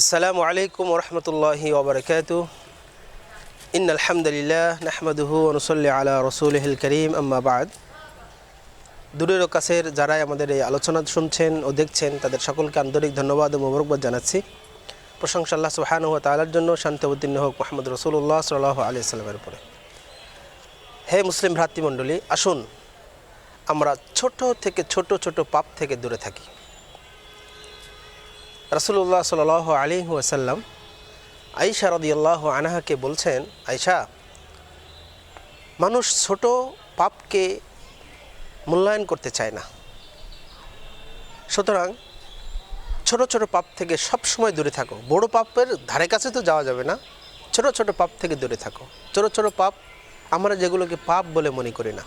আসসালামু আলাইকুম রহমতুল্লাহি ওবরকাত ইন আলহামদুলিল্লাহ নাহমদুহু অনুসল্লি আলা রসুলহিল করিম আম্মাবাদ দূরের কাছের যারাই আমাদের এই আলোচনা শুনছেন ও দেখছেন, তাদের সকলকে আন্তরিক ধন্যবাদ ও মোবারকবাদ জানাচ্ছি। প্রশংসা আল্লাহ সুহান ও তালার জন্য, শান্তি শান্তিউদ্দিন হোক মোহাম্মদ রসুল্লাহ সাল্লাহ আলি সাল্লামের উপরে। হে মুসলিম ভ্রাতৃমণ্ডলী আসুন আমরা ছোট থেকে ছোট ছোট পাপ থেকে দূরে থাকি। রাসুল্লাহ সাল আলী ওয়াসাল্লাম আইসা রদিয়াল্লাহ আনাহাকে বলছেন আইসা মানুষ ছোট পাপকে মূল্যায়ন করতে চায় না। সুতরাং ছোট ছোট পাপ থেকে সব সময় দূরে থাকো। বড় পাপের ধারে কাছে তো যাওয়া যাবে না। ছোট ছোট পাপ থেকে দূরে থাকো। ছোট ছোট পাপ আমরা যেগুলোকে পাপ বলে মনে করি না।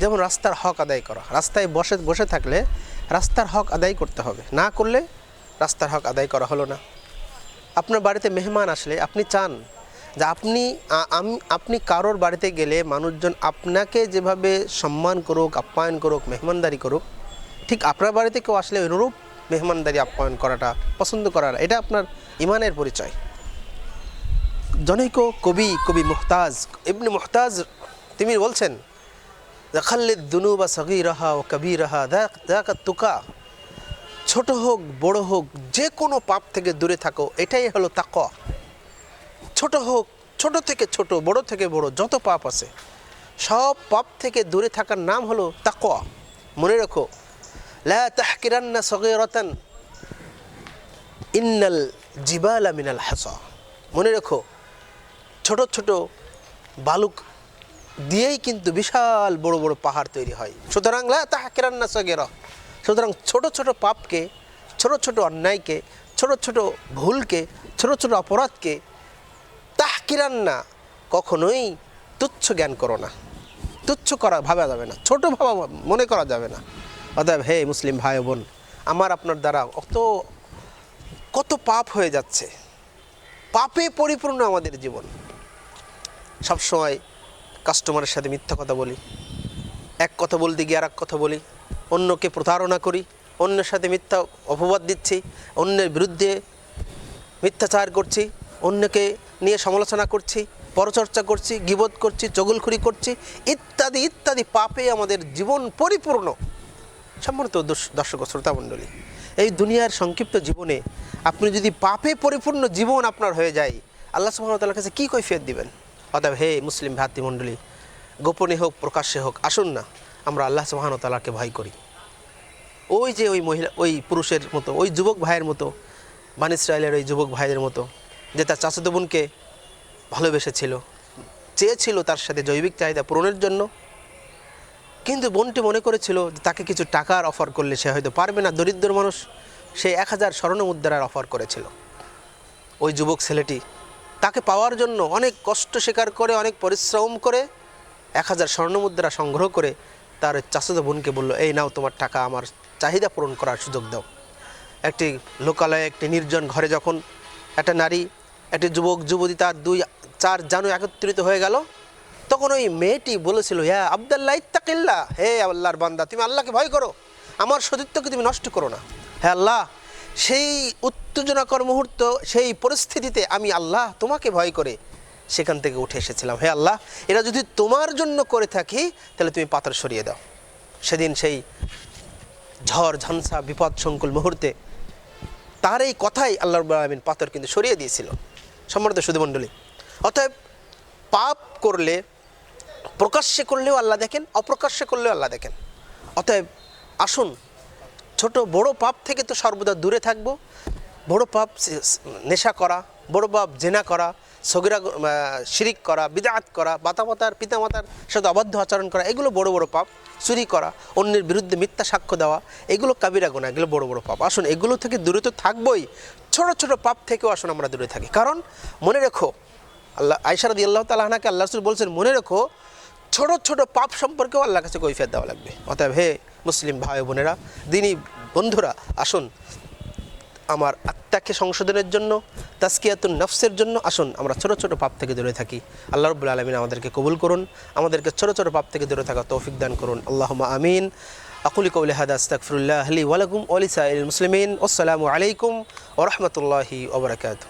যেমন রাস্তার হক আদায় করা। রাস্তায় বসে বসে থাকলে রাস্তার হক আদায় করতে হবে। না করলে রাস্তার হক আদায় করা হলো না। আপনার বাড়িতে মেহমান আসলে আপনি চান যে আপনি আপনি কারোর বাড়িতে গেলে মানুষজন আপনাকে যেভাবে সম্মান করুক, আপ্যায়ন করুক, মেহমানদারি করুক, ঠিক আপনার বাড়িতে কেউ আসলে অনুরূপ মেহমানদারি, আপ্যায়ন করাটা পছন্দ করাটা এটা আপনার ইমানের পরিচয়। জনৈক কবি কবি মুহতাজ, ইবনে মুহতাজ তিনি বলছেন দুনু বা সগি রাহা ও কবি রাহা দেখ তুকা। ছোট হোক, বড় হোক, যে কোনো পাপ থেকে দূরে থাকো, এটাই হলো তাকওয়া। ছোট হোক, ছোট থেকে ছোট, বড় থেকে বড়, যত পাপ আছে, সব পাপ থেকে দূরে থাকার নাম হলো তাকওয়া। মনে রাখো, লা তাহকিরান্না সগীরাতান, ইন্নাল জিবাল মিনাল হাসা। মনে রেখো, ছোট ছোট বালুক দিয়েই কিন্তু বিশাল বড় বড় পাহাড় তৈরি হয়। সুতরাং লা তাহকিরান্না সগীরা। সুতরাং ছোট ছোট পাপকে, ছোট ছোট অন্যায়কে, ছোট ছোট ভুলকে, ছোট ছোট অপরাধকে তাহকিরান না কখনোই তুচ্ছ জ্ঞান করো না। তুচ্ছ করা ভাবা যাবে না। ছোট ভাবা মনে করা যাবে না। অতএব হে মুসলিম ভাই বোন, আমার আপনার দ্বারা অত, কত পাপ হয়ে যাচ্ছে। পাপে পরিপূর্ণ আমাদের জীবন। সবসময় কাস্টমারের সাথে মিথ্যা কথা বলি। এক কথা বলতে গিয়ে আর এক কথা বলি। অন্যকে প্রতারণা করি, অন্যের সাথে মিথ্যা অপবাদ দিচ্ছি, অন্যের বিরুদ্ধে মিথ্যাচার করছি, অন্যকে নিয়ে সমালোচনা করছি, পরচর্চা করছি, গিবোধ করছি, চগলখুরি করছি, ইত্যাদি ইত্যাদি পাপে আমাদের জীবন পরিপূর্ণ। সম্মানিত দর্শ- দর্শক ও শ্রোতামণ্ডলী এই দুনিয়ার সংক্ষিপ্ত জীবনে আপনি যদি পাপে পরিপূর্ণ জীবন আপনার হয়ে যায়, আল্লাহ সুহামতাল্লাহ কাছে কী কৈফিয়ত দিবেন? অতএব হে মুসলিম ভাতৃমণ্ডলী, গোপনে হোক, প্রকাশ্যে হোক, আসুন না। আমরা আল্লাহ সুবাহানতাল্লাহকে ভয় করি। ওই যে ওই মহিলা, ওই পুরুষের মতো, ওই যুবক ভাইয়ের মতো, বান ইসরায়েলের ওই যুবক ভাইয়ের মতো, যে তার চাচাতো বোনকে ভালোবেসেছিল, চেয়েছিল তার সাথে জৈবিক চাহিদা পূরণের জন্য, কিন্তু বোনটি মনে করেছিল তাকে কিছু টাকার অফার করলে সে হয়তো পারবে না, দরিদ্র মানুষ, সে এক হাজার স্বর্ণ মুদ্রার অফার করেছিল। ওই যুবক ছেলেটি তাকে পাওয়ার জন্য অনেক কষ্ট স্বীকার করে, অনেক পরিশ্রম করে, এক হাজার স্বর্ণ মুদ্রা সংগ্রহ করে তার চাচাতো বোনকে বলল, এই নাও তোমার টাকা, আমার চাহিদা পূরণ করার সুযোগ দাও। একটি লোকালয়ে একটি নির্জন ঘরে যখন একটা নারী, একটি যুবক, যুবতী তার দুই, চার জানু একত্রিত হয়ে গেল, তখন ওই মেয়েটি বলেছিল হ্যাঁ আবদাল্লাহ ইত্তাকিল্লা হে আল্লাহর বান্দা, তুমি আল্লাহকে ভয় করো, আমার সতীত্বকে তুমি নষ্ট করো না। হ্যাঁ আল্লাহ, সেই উত্তেজনাকর মুহূর্ত, সেই পরিস্থিতিতে আমি আল্লাহ তোমাকে ভয় করে সেখান থেকে উঠে এসেছিলাম। হে আল্লাহ, এরা যদি তোমার জন্য করে থাকি, তাহলে তুমি পাথর সরিয়ে দাও। সেদিন সেই ঝড়, ঝঞ্ঝা, বিপদ সংকুল মুহূর্তে তার এই কথাই আল্লাহ আলমিন পাথর কিন্তু সরিয়ে দিয়েছিল। সম্মানিত সুধীমণ্ডলী, অতএব পাপ করলে, প্রকাশ্যে করলেও আল্লাহ দেখেন, অপ্রকাশ্যে করলেও আল্লাহ দেখেন। অতএব আসুন, ছোট বড় পাপ থেকে তো সর্বদা দূরে থাকব। বড় পাপ নেশা করা, বড় পাপ জেনা করা সগিরা শিরিক করা, বিদাত করা বাতামাতার পিতামাতার সাথে অবাধ্য আচরণ করা, এগুলো বড় বড় পাপ। চুরি করা, অন্যের বিরুদ্ধে মিথ্যা সাক্ষ্য দেওয়া, এগুলো কাবিরা গোনা এগুলো বড় বড় পাপ। আসুন, এগুলো থেকে দূরে তো থাকবই। ছোট ছোট পাপ থেকেও আসুন আমরা দূরে থাকি। কারণ, মনে রেখো, আল্লাহ আয়সারদি আল্লাহ তালাহনাকে আল্লাহ রসুল বলছেন, মনে রেখো, ছোট ছোট পাপ সম্পর্কেও আল্লাহর কাছে কৈফিয়ত দেওয়া লাগবে। অতএব হে মুসলিম ভাই বোনেরা, দিনী বন্ধুরা, আসুন, আমার তাকে সংশোধনের জন্য তাস্কিয়াতুন নফসের জন্য, আসুন আমরা ছোট ছোট পাপ থেকে দূরে থাকি। আল্লাহ রবুল্লা আলমিন আমাদেরকে কবুল করুন, আমাদেরকে ছোট ছোট পাপ থেকে দূরে থাকা তৌফিক দান করুন। আল্লাহ আমিন। আকুলি কৌলি হাদা আস্তাকফিরুল্লাহ আলি ওয়ালাকুম ওয়ালিসা মুসলিমিন। আসসালামু আলাইকুম ওরহমতুল্লাহি ওবরাকাতু